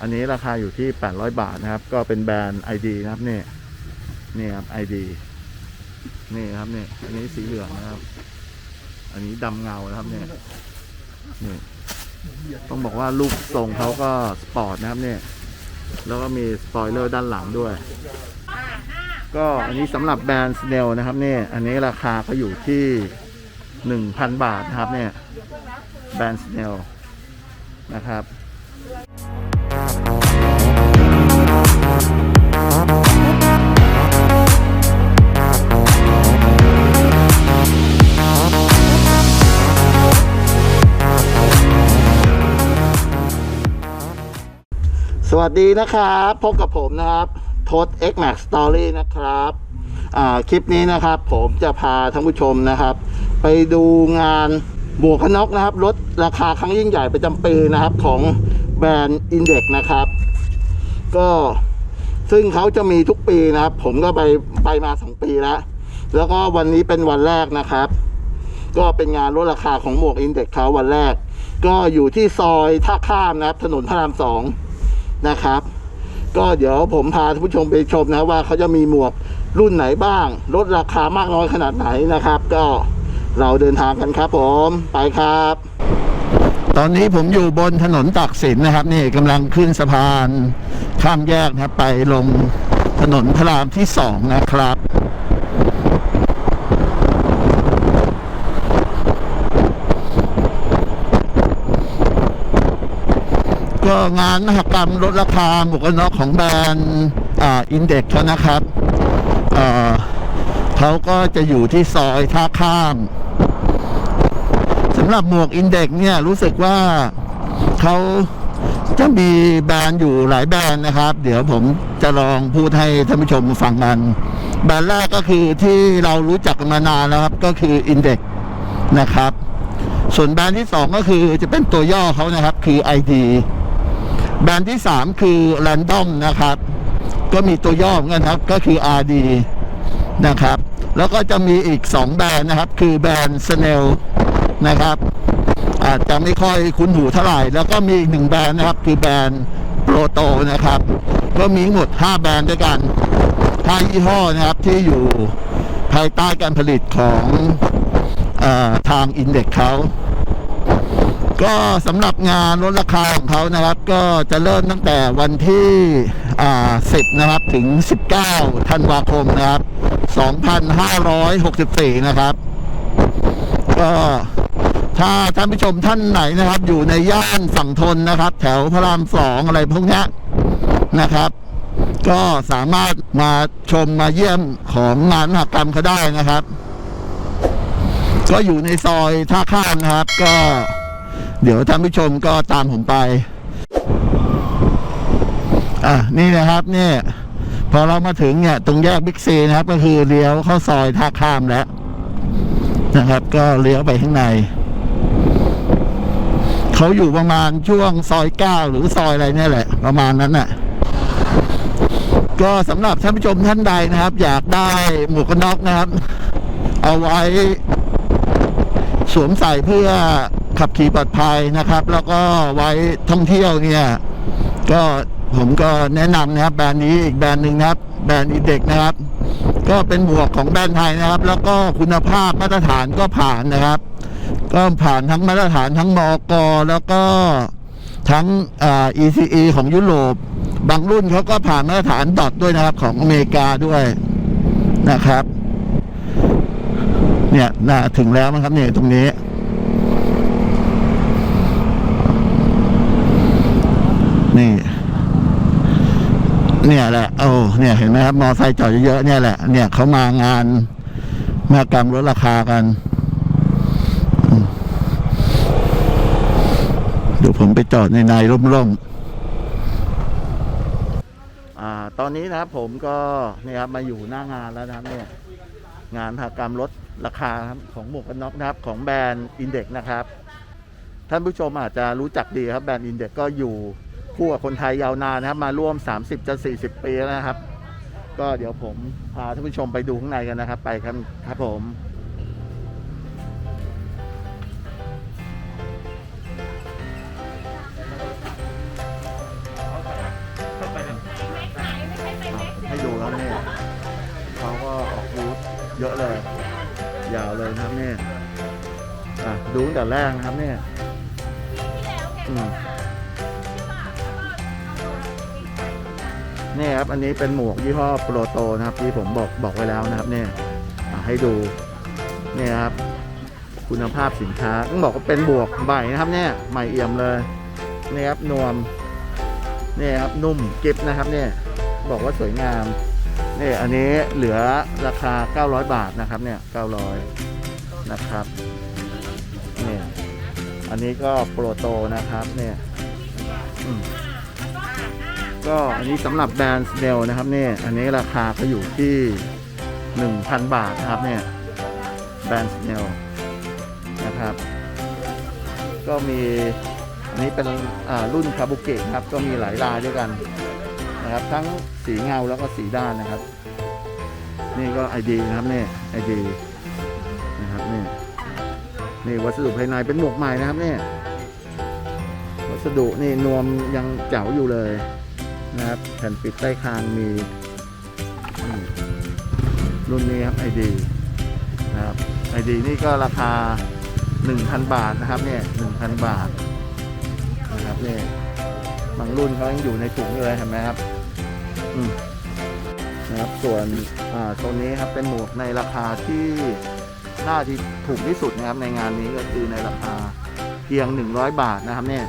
อันนี้ราคาอยู่ที่ 800 บาทนะครับ ก็เป็นแบรนด์ ID นะครับนี่นี่ครับ ID นี่ครับนี่อันนี้สีเหลืองนะครับ อันนี้ดำเงานะครับเนี่ยนี่ต้องบอกว่าลูกทรงเขาก็สปอร์ตนะครับเนี่ยแล้วก็มีสปอยเลอร์ด้านหลังด้วย ก็อันนี้สำหรับแบรนด์สเนลนะครับเนี่ยอันนี้ราคาก็อยู่ที่1,000บาทนะครับเนี่ยแบรนด์สเนลนะครับ สวัสดีนะครับ พบกับผมนะครับทศ X Max Story นะครับอ่าคลิปนี้นะครับ ผมจะพาท่านผู้ชมนะครับ ไปดูงานหมวกกันน็อกนะครับลดราคาครั้งยิ่งใหญ่ประจำปีนะครับ ของ แบรนด์ Index นะครับ ก็ซึ่งเขาจะมีทุกปีนะครับ ผมก็ไปไปมาสองปีแล้ว แล้วก็วันนี้เป็นวันแรกนะครับ ก็เป็นงานลดราคาของหมวก Index เขาวันแรก ก็อยู่ที่ซอยท่าข้ามนะครับ ถนนพระรามสองนะครับ ก็เดี๋ยวผมพาท่านผู้ชมไปชมนะว่าเขาจะมีหมวกรุ่นไหนบ้าง ลดราคามากน้อยขนาดไหนนะครับ ก็เราเดินทางกันครับผม ไปครับ ตอนนี้ผมอยู่บนถนนตักสินนะครับ นี่กำลังขึ้นสะพานข้ามแยกนะครับไปลงถนนพระรามที่สองนะครับ ก็งานมหกรรมลดราคาหมวกกันน็อกของแบรนด์อ่าอินเด็กเขานะครับเขาก็จะอยู่ที่ซอยท่าข้ามำหรับหมวกอินเด็กเนี่ย รู้สึกว่าเขาจะมีแบรนด์อยู่หลายแบรนด์นะครับ เดี๋ยวผมจะลองพูดให้ท่านผู้ชมฟังกันแบรนด์แรกก็คือที่เรารู้จักกันมานานแล้วครับ ก็คืออินเด็กนะครับ ส่วนแบรนด์ที่สองก็คือจะเป็นตัวย่อเขานะครับ คือ ID แบรนด์ที่ 3 คือ Random นะครับ ก็มีตัวย่อเหมือนกันครับ ก็คือ RD นะครับ แล้วก็จะมีอีก 2 แบรนด์นะครับ คือแบรนด์ Snell นะครับอาจจะไม่ค่อยคุ้นหูเท่าไหร่ แล้วก็มีอีกหนึ่งแบรนด์นะครับ คือแบรนด์ Proto นะครับ ก็มีหมด 5 แบรนด์ด้วยกัน 5 ยี่ห้อนะครับที่อยู่ภายใต้การผลิตของอทางอินเด็กเขา ก็สำหรับงานลดราคาของเขานะครับ ก็จะเริ่มตั้งแต่วันที่10 นะครับถึง 19 ธันวาคมนะครับ 2564 นะครับ ก็ ถ้าท่านผู้ชมท่านไหนนะครับ อยู่ในย่านฝั่งทนนะครับ แถวพระรามสองอะไรพวกนี้นะครับ ก็สามารถมาชมมาเยี่ยมของงานมหกรรมเขาได้นะครับ ก็อยู่ในซอยท่าข้ามนะครับ ก็ เดี๋ยวท่านผู้ชมก็ตามผมไปอะนี่นะครับเนี่ยพอเรามาถึงเนี่ย ตรงแยกบิ๊กซีนะครับ ก็คือเลี้ยวเข้าซอยท่าข้ามแล้วนะครับ ก็เลี้ยวไปข้างใน เขาอยู่ประมาณช่วงซอยเก้าหรือซอยอะไรเนี่ยแหละ ประมาณนั้นน่ะ ก็สำหรับท่านผู้ชมท่านใดนะครับ อยากได้หมวกกันน็อกนะครับ เอาไว้ สวมใส่เพื่อขับขี่ปลอดภัยนะครับ แล้วก็ไว้ท่องเที่ยวเนี่ย ก็ผมก็แนะนำนะครับ แบรนด์นี้อีกแบรนด์หนึ่งนะครับ แบรนด์อีเด็กนะครับ ก็เป็นหมวกของแบรนด์ไทยนะครับ แล้วก็คุณภาพมาตรฐานก็ผ่านนะครับ ก็ผ่านทั้งมาตรฐานทั้งมอกแล้วก็ทั้งอ ECE ของยุโรป บางรุ่นเขาก็ผ่านมาตรฐานดอทด้วยนะครับของอเมริกาด้วยนะครับ เนี่ยน่าถึงแล้วมั้งครับเนี่ยตรงนี้นี่ เนี่ยแหละ โอ้ เนี่ยเห็นไหมครับ มอไซค์จอดเยอะๆเนี่ยแหละ เนี่ยเขามางาน มากรรมลดราคากันอืมเดี๋ยว ผมไปจอดในในร่มๆอ่าตอนนี้นะครับผมก็เนี่ยครับมาอยู่หน้างานแล้วนะครับเนี่ยงานมหกรรมลดราคาของหมวกกันน็อกนะครับ ของแบรนด์อินเด็กนะครับ ท่านผู้ชมอาจจะรู้จักดีครับแบรนด์อินเด็กก็อยู่คู่กับคนไทยยาวนานนะครับ มาร่วม 30จะ40 ปีแล้วนะครับ ก็เดี๋ยวผมพาท่านผู้ชมไปดูข้างในกันนะครับ ไปครับครับผม ดูตั้งแต่แรกนะครับเนี่ยอืมนี่ครับ อันนี้เป็นหมวกยี่ห้อโปรโตนะครับ ที่ผมบอกบอกไว้แล้วนะครับ เนี่ยให้ดูนี่ครับ คุณภาพสินค้าต้องบอกว่าเป็นบวกใบนะครับ เนี่ยใหม่เอี่ยมเลยนี่ครับนวมนี่ครับนุ่มกิฟนะครับ เนี่ยบอกว่าสวยงามนี่อันนี้เหลือราคา 900 บาทนะครับ เนี่ย900 นะครับ อันนี้ก็โปรโตนะครับเนี่ยก็อันนี้สำหรับแบรนด์สเนลนะครับเนี่ยอันนี้ราคาก็อยู่ที่ 1,000 บาทนะครับเนี่ยแบรนด์สเนลนะครับ ก็มีอันนี้เป็นรุ่นคาบุเกะครับ ก็มีหลายลายด้วยกันนะครับ ทั้งสีเงาแล้วก็สีด้านนะครับ นี่ก็ไอดีนะครับเนี่ยไอดีนะครับนี่ นี่วัสดุภายในเป็นหมวกใหม่นะครับเนี่ยวัสดุนี่นวมยังเจ๋วอยู่เลยนะครับแผ่นปิดใต้คางมีรุ่นนี้ครับไอดีนะครับไอดีนี่ก็ราคา 1,000 บาทนะครับเนี่ย1,000 บาทนะครับเนี่ยบางรุ่นเขายังอยู่ในถุงอยู่เลยเห็นไหมครับอืมนะครับส่วนอ่าโซนนี้ครับเป็นหมวกในราคาที่ น่าที่ถูกที่สุดนะครับในงานนี้ก็คือในราคาเพียง 100 บาทนะครับเนี่ย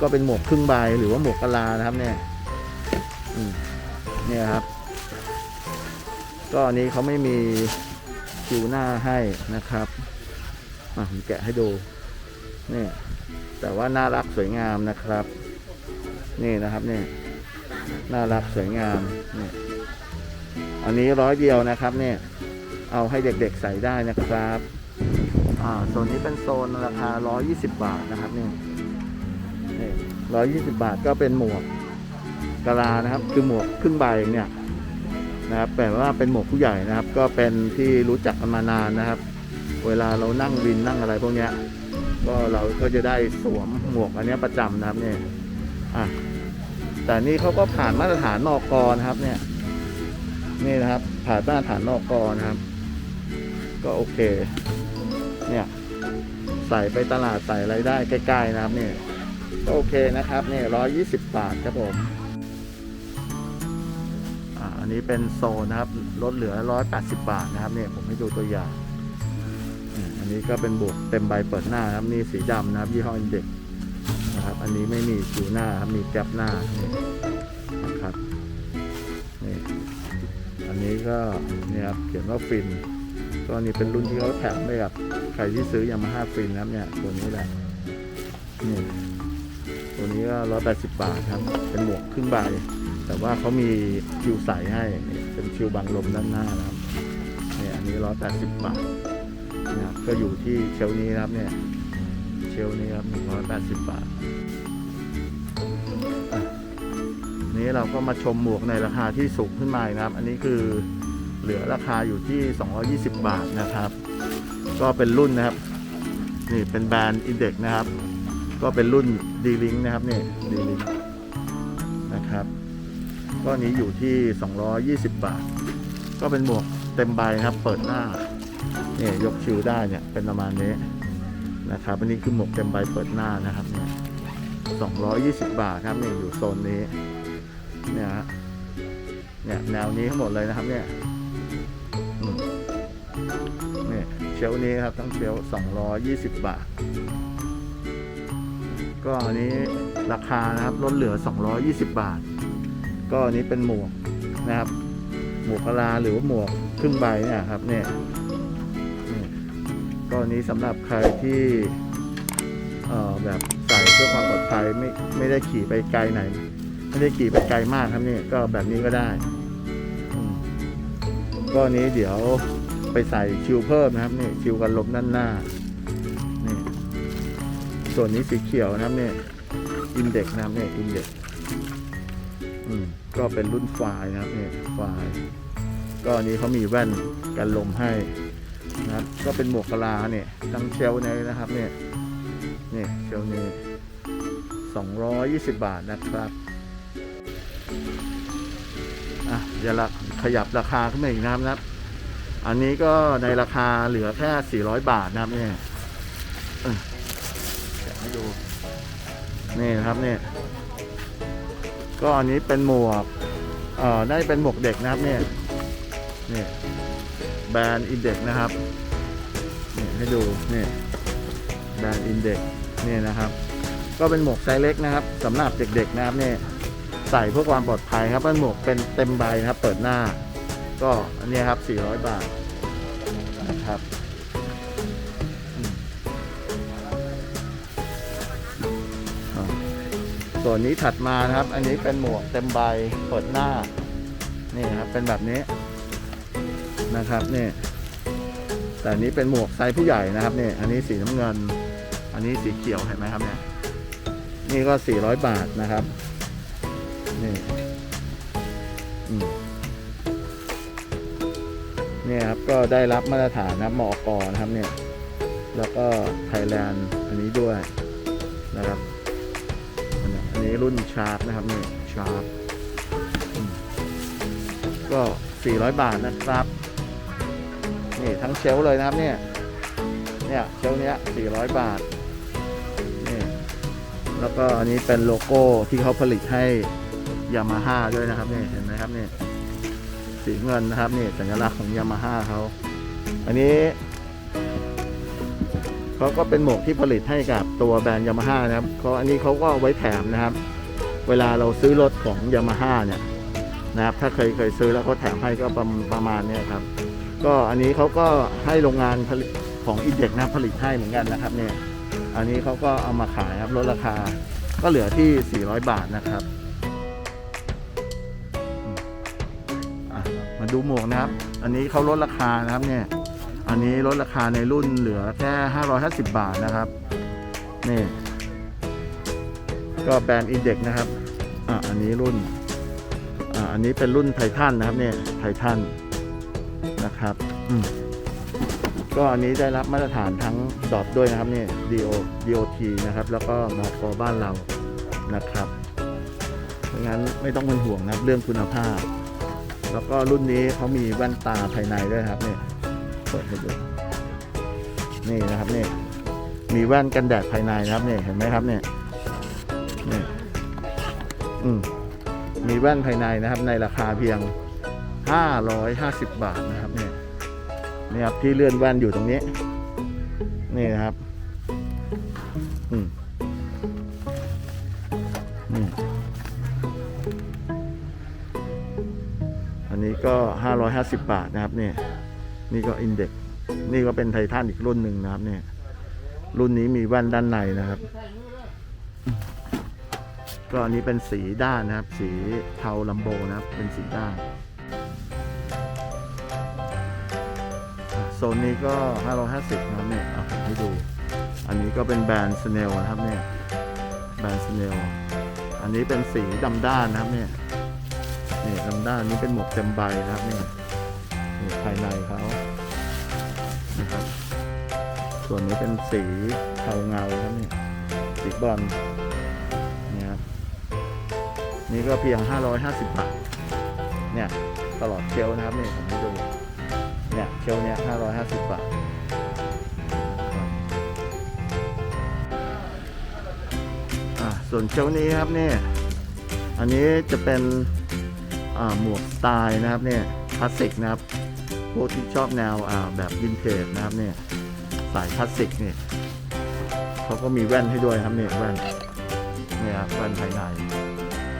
ก็เป็นหมวกครึ่งใบหรือว่าหมวกกะลานะครับเนี่ยเนี่ยครับ ก็อันนี้เขาไม่มีคิวหน้าให้นะครับอะผมแกะให้ดูเนี่ยแต่ว่าน่ารักสวยงามนะครับ นี่นะครับนี่น่ารักสวยงามนี่อันนี้ร้อยเดียวนะครับเนี่ย เอาให้เด็กๆใส่ได้นะครับอ่าโซนนี้เป็นโซนราคา 120 บาทนะครับเนี่ยนี่120บาทก็เป็นหมวกกะลานะครับ คือหมวกครึ่งใบเนี่ยนะครับแต่ว่าเป็นหมวกผู้ใหญ่นะครับ ก็เป็นที่รู้จักกันมานานนะครับ เวลาเรานั่งวินนั่งอะไรพวกเนี้ยก็เราก็จะได้สวมหมวกอันนี้ประจำนะครับเนี่ยอะแต่นี่เขาก็ผ่านมาตรฐานนอกกนะครับเนี่ยนี่นะครับ ผ่านมาตรฐานนอกกนะครับ ก็โอเค เนี่ยใส่ไปตลาดใส่อะไรได้ใกล้ๆนะครับเนี่ยก็โอเคนะครับเนี่ยร้อยยี่สิบบาทครับผมอันนี้เป็นโซนนะครับลดเหลือร้อยแปดสิบบาทนะครับเนี่ยผมให้ดูตัวอย่าง อันนี้ก็เป็นบวกเต็มใบเปิดหน้านะครับนี่สีดำนะครับยี่ห้ออินเด็กนะครับ อันนี้ไม่มีคิวหน้าครับมีแก๊ปหน้านี่นะครับนี่อันนี้ก็เนี่ยครับเขียนว่าฟิน ก็นี่เป็นรุ่นที่เขาแถมไปกับใครที่ซื้อยามาฮ่าฟินนะครับเนี่ยตัวนี้แหละนี่ตัวนี้ก็ร้อยแปดสิบบาทครับ เป็นหมวกครึ่งใบแต่ว่าเขามีคิวใสให้เป็นคิวบังลมด้านหน้านะครับเนี่ยอันนี้ร้อยแปดสิบบาทนะครับก็อยู่ที่เชลนี้นะครับเนี่ยเชลนี้ครับหนึ่งร้อยแปดสิบบาทนี้เราก็มาชมหมวกในราคาที่สูงขึ้นมาอีกนะครับ อันนี้คือ เหลือราคาอยู่ที่ 220 บาทนะครับ ก็เป็นรุ่นนะครับ นี่เป็นแบรนด์อินเด็กนะครับ ก็เป็นรุ่นดีลิงนะครับนี่ดีลิงนะครับก็นี้อยู่ที่ 220 บาท ก็เป็นหมวกเต็มใบนะครับ เปิดหน้าเนี่ยยกชิวได้เนี่ยเป็นประมาณนี้นะครับอันนี้คือหมวกเต็มใบเปิดหน้านะครับเนี่ยสองร้อยยี่สิบาทครับเนี่ยอยู่โซนนี้เนี่ยฮะเนี่ยแนวนี้ทั้งหมดเลยนะครับเนี่ย ชลนี้ครับทั้งเชลสองร้อยยี่สิบาท ก็อันนี้ราคานะครับลดเหลือ 220 บาท ก็อันนี้เป็นหมวกนะครับ หมวกกะลาหรือว่าหมวกครึ่งใบเนี่ยครับเนี่ยก็อันนี้สำหรับใครที่แบบใส่เพื่อความปลอดภัยไม่ไม่ได้ขี่ไปไกลไหน ไม่ได้ขี่ไปไกลมากครับนี่ก็แบบนี้ก็ได้ก็อันนี้เดี๋ยว ไปใส่ชิวเพิ่มนะครับนี่ชิวกันลมด้านหน้านี่ส่วนนี้สีเขียวนะครับเนี่ยอินเด็กนะครับเนี่ยอินเด็กอืมก็เป็นรุ่นไฟล์นะครับเนี่ยไฟล์ก็อันนี้เขามีแว่นกันลมให้นะครับ ก็เป็นหมวกกะลาเนี่ยทั้งเชลนี้นะครับเนี่ยนี่เชลนี้สองร้อยยี่สิบบาทนะครับอะเดี๋ยวละขยับราคาขึ้นมาอีกนะครับ อันนี้ก็ในราคาเหลือแค่ 400 บาทนะครับเนี่ยแกะให้ดูนี่ครับเนี่ยก็อันนี้เป็นหมวกเอ่อได้เป็นหมวกเด็กนะครับเนี่ยนี่แบรนด์อินเด็กนะครับนี่ให้ดูนี่แบรนด์อินเด็กนี่นะครับ ก็เป็นหมวกไซส์เล็กนะครับสำหรับเด็กๆนะครับเนี่ยใส่เพื่อความปลอดภัยครับเป็นหมวกเป็นเต็มใบนะครับ เปิดหน้า ก็อันนี้ครับ 400 บาทนะครับส่วนนี้ถัดมานะครับ อันนี้เป็นหมวกเต็มใบเปิดหน้า นี่ครับ เป็นแบบนี้นะครับนี่แต่อันนี้เป็นหมวกไซส์ผู้ใหญ่นะครับนี่อันนี้สีน้ำเงิน อันนี้สีเขียวเห็นไหมครับเนี่ยนี่ก็ 400 บาทนะครับนี่อืม เนี่ยครับก็ได้รับมาตรฐานนะมอกนะครับเนี่ยแล้วก็ไทยแลนด์อันนี้ด้วยนะครับอันนี้รุ่นชาร์ปนะครับนี่ชาร์ปก็ 400 บาทนะครับนี่ทั้งเชลเลยนะครับเนี่ยเนี่ยเชลเนี้ย 400 บาทนี่แล้วก็อันนี้เป็นโลโก้ที่เขาผลิตให้ยามาฮ่าด้วยนะครับนี่เห็นไหมครับนี่ สีเงินนะครับนี่สัญลักษณ์ของยามาฮ่าเขาอันนี้เขาก็เป็นหมวกที่ผลิตให้กับตัวแบรนด์ยามาฮ่านะครับเขาอันนี้เขาก็าไว้แถมนะครับ เวลาเราซื้อรถของยามาฮ่าเนี่ยนะครับ ถ้าเคยเคยซื้อแล้วเขาแถมให้ก็ประประมาณนี้ครับ ก็อันนี้เขาก็ให้โรงงานผลิตของอินเด็กนะผลิตให้เหมือนกันนะครับเนี่ยอันนี้เขาก็เอามาขายครับลดราคาก็เหลือที่ 400 บาทนะครับ ดูหมวกนะครับ อันนี้เขาลดราคานะครับเนี่ย อันนี้ลดราคาในรุ่นเหลือแค่ 550 บาทนะครับ นี่ ก็แบรนด์อินเด็กนะครับ อะอันนี้รุ่น อะอันนี้เป็นรุ่นไททันนะครับเนี่ยไททันนะครับอืมก็อันนี้ได้รับมาตรฐานทั้งดอทด้วยนะครับเนี่ย DO DOT นะครับ แล้วก็มอกบ้านเรานะครับ เพราะงั้นไม่ต้องเป็นห่วงนะครับเรื่องคุณภาพ แล้วก็รุ่นนี้เขามีแว่นตาภายในด้วยครับเนี่ยเปิดให้ดูนี่นะครับนี่มีแว่นกันแดดภายในนะครับเนี่ยเห็นไหมครับเนี่ยนี่อืมมีแว่นภายในนะครับ ในราคาเพียง 550 บาทนะครับเนี่ยนี่ครับที่เลื่อนแว่นอยู่ตรงนี้ นี่นะครับ ก็ 550 บาทนะครับเนี่ยนี่ก็อินเด็กนี่ก็เป็นไททันอีกรุ่นหนึ่งนะครับเนี่ยรุ่นนี้มีแว่นด้านในนะครับ ก็อันนี้เป็นสีด้านนะครับ สีเทาลัมโบนะครับ เป็นสีด้านโซนนี้ก็ 550 นะครับเนี่ยเอาผมให้ดู อันนี้ก็เป็นแบรนด์สเนลนะครับเนี่ยแบรนด์สเนลอันนี้เป็นสีดำด้านนะครับเนี่ย นี่ดำด้านนี้เป็นหมวกเต็มใบนะครับเนี่ยนี่ภายในเขานะครับ ส่วนนี้เป็นสีเทาเงาครับนี่สีบอลเนี่ยครับนี่ก็เพียง 550 บาท เนี่ย ตลอดเชลนะครับนี่ผมให้ดู เนี่ยเชลเนี่ย 550 บาทอ่าส่วนเชลนี้ครับเนี่ยอันนี้จะเป็น หมวกสไตล์นะครับเนี่ยคลาสสิกนะครับพวกที่ชอบแนวแบบวินเทจนะครับเนี่ยสายคลาสสิกเนี่ยเขาก็มีแว่นให้ด้วยครับเนี่ยแว่นเนี่ยครับแว่นภายใน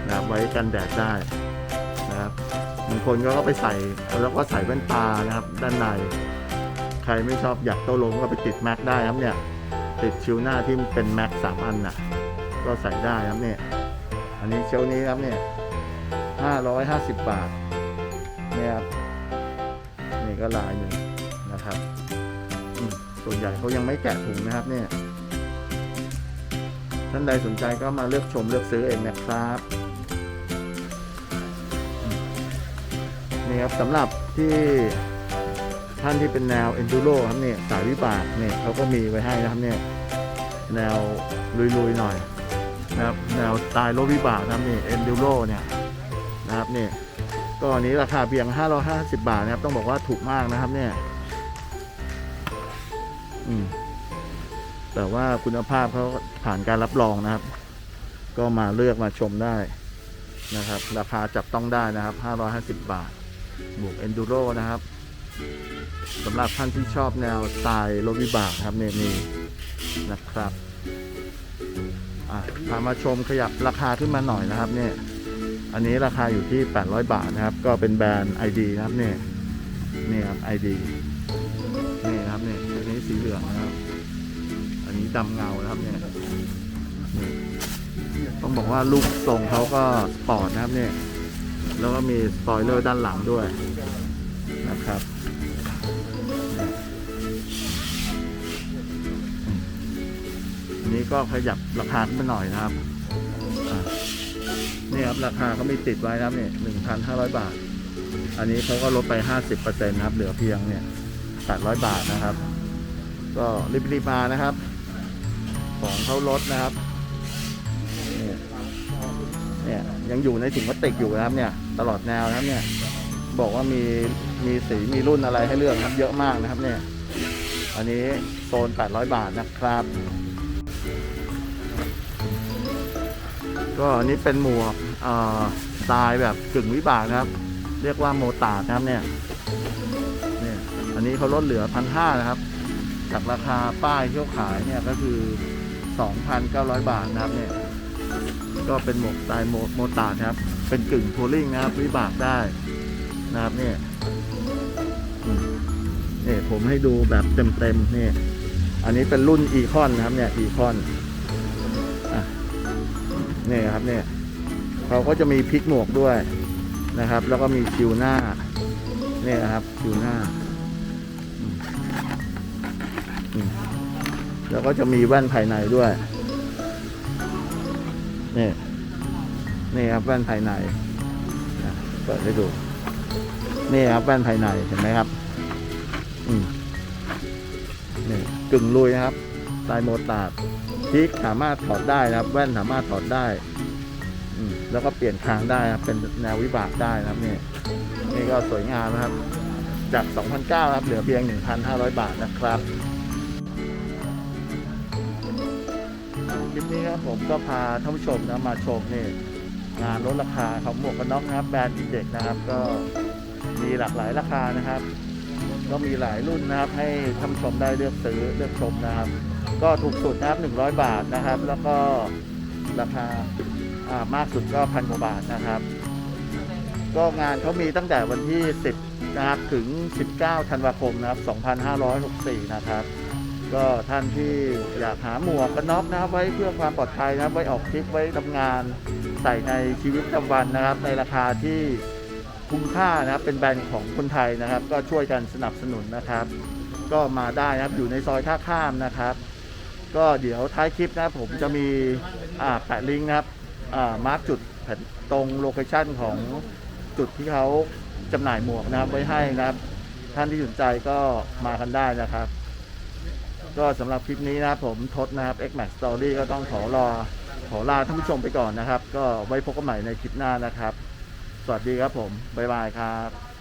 นะครับไว้กันแดดได้นะครับบางคนก็ไปใส่แล้วก็ใส่แว่นตานะครับ ด้านใน ใครไม่ชอบอยากโต้ลมก็ไปติดแม็กได้ครับเนี่ยติดชิวหน้าที่เป็นแม็กสามอันน่ะก็ใส่ได้ครับเนี่ยอันนี้เชลนี้ครับเนี่ย ห้าร้อยห้าสิบบาทนี่ยครับนี่ก็ลายหนึ่งนะครับ ส่วนใหญ่เขายังไม่แกะถุงนะครับเนี่ยท่านใดสนใจก็มาเลือกชมเลือกซื้อเองนะครับนี่ครับสำหรับที่ท่านที่เป็นแนว enduro ครับเนี่ยสายวิบากเนี่ยเขาก็มีไว้ให้นะครับเนี่ยแนวลุยๆหน่อยนะครับแนวสไตล์รถวิบากนะครับนี่ enduro เนี่ย นะครับนี่ก็อันนี้ราคาเพียง 550 บาทนะครับ ต้องบอกว่าถูกมากนะครับเนี่ยอืมแต่ว่าคุณภาพเขาผ่านการรับรองนะครับ ก็มาเลือกมาชมได้นะครับ ราคาจับต้องได้นะครับ 550 บาท บวก Enduro นะครับสำหรับท่านที่ชอบแนวสไตล์รถวิบากครับเนี่ยมีนะครับพามาชมขยับราคาขึ้นมาหน่อยนะครับเนี่ย อันนี้ราคาอยู่ที่ 800 บาทนะครับ ก็เป็นแบรนด์ ID นะครับเนี่ยนี่ครับ ID นี่นะครับเนี่ยอันนี้สีเหลืองนะครับ อันนี้ดำเงานะครับเนี่ยต้องบอกว่าลูกทรงเขาก็สปอร์ตนะครับเนี่ยแล้วก็มีสปอยเลอร์ด้านหลังด้วยนะครับอันนี้ก็ขยับราคาขึ้นมาหน่อยนะครับ นี่ครับ ราคาเขามีติดไว้นะครับเนี่ยหนึ่งพันห้าร้อยบาท อันนี้เขาก็ลดไปห้าสิบเปอร์เซ็นต์นะครับ เหลือเพียงเนี่ยแปดร้อยบาทนะครับ ก็รีบๆมานะครับ ของเขาลดนะครับเนี่ยยังอยู่ในถุงพลาสติกอยู่นะครับเนี่ย ตลอดแนวนะครับเนี่ย บอกว่ามีมีสีมีรุ่นอะไรให้เลือกครับเยอะมากนะครับเนี่ย อันนี้โซน 800 บาทนะครับ ก็อันนี้เป็นหมวกเอ่อสไตล์แบบกึ่งวิบากนะครับ เรียกว่าโมตาร์ดนะครับเนี่ยเนี่ย อันนี้เขาลดเหลือพันห้านะครับ จากราคาป้ายที่เขาขายเนี่ยก็คือ 2,900 บาทนะครับเนี่ยก็เป็นหมวกสไตล์โมโมตาร์ดครับ เป็นกึ่งทัวริงนะครับ วิบากได้นะครับเนี่ยเนี่ยผมให้ดูแบบเต็มๆเนี่ยอันนี้เป็นรุ่นอีคอนนะครับเนี่ยอีคอน นี่ยครับเนี่ยเขาก็จะมีพลิกหมวกด้วยนะครับ แล้วก็มีคิวหน้าเนี่ยครับคิวหน้าแล้วก็จะมีแว่นภายในด้วยนี่นี่ครับแว่นภายในเปิดให้ดูนี่ครับแว่นภายในเห็นไหมครับอืมนี่กึ่งลุยนะครับสไตล์โมตาร์ดพิกสามารถถอดได้นะครับ แว่นสามารถถอดได้ แล้วก็เปลี่ยนคางได้นะครับเป็นแนววิบากได้นะครับนี่นี่ก็สวยงามนะครับ จาก2,009ครับเหลือเพียง 1,500 บาทนะครับคลิปนี้ครับผมก็พาท่านผู้ชมนะมาชมนี่งานลดราคาของหมวกกันน็อกนะครับแบรนด์อินเด็กนะครับ ก็มีหลากหลายราคานะครับ ก็มีหลายรุ่นนะครับ ให้ท่านผู้ชมได้เลือกซื้อเลือกชมนะครับ ก็ถูกสุดนะครับ 100 บาทนะครับ แล้วก็ราคา มากสุดก็พันกว่าบาทนะครับ ก็งานเขามีตั้งแต่วันที่ 10 นะครับ ถึง 19 ธันวาคมนะครับ 2564 นะครับ ก็ท่านที่อยากหาหมวกกันน็อกนะครับ ไว้เพื่อความปลอดภัยนะครับ ไว้ออกทริปไว้ทำงานใส่ในชีวิตประจำวันนะครับ ในราคาที่คุ้มค่านะครับ เป็นแบรนด์ของคนไทยนะครับ ก็ช่วยกันสนับสนุนนะครับ ก็มาได้นะครับอยู่ในซอยท่าข้ามนะครับ ก็เดี๋ยวท้ายคลิปนะครับผมจะมีแปะลิงก์นะครับ มาร์กจุดแผนตรงโลเคชันของจุดที่เขาจำหน่ายหมวกนะครับ ไว้ให้นะครับ ท่านที่สนใจก็มากันได้นะครับ ก็สำหรับคลิปนี้นะครับผมทศนะครับ X Max Story ก็ต้องขอรอขอลาท่านผู้ชมไปก่อนนะครับ ก็ไว้พบกันใหม่ในคลิปหน้านะครับ สวัสดีครับผม บ๊ายบายครับ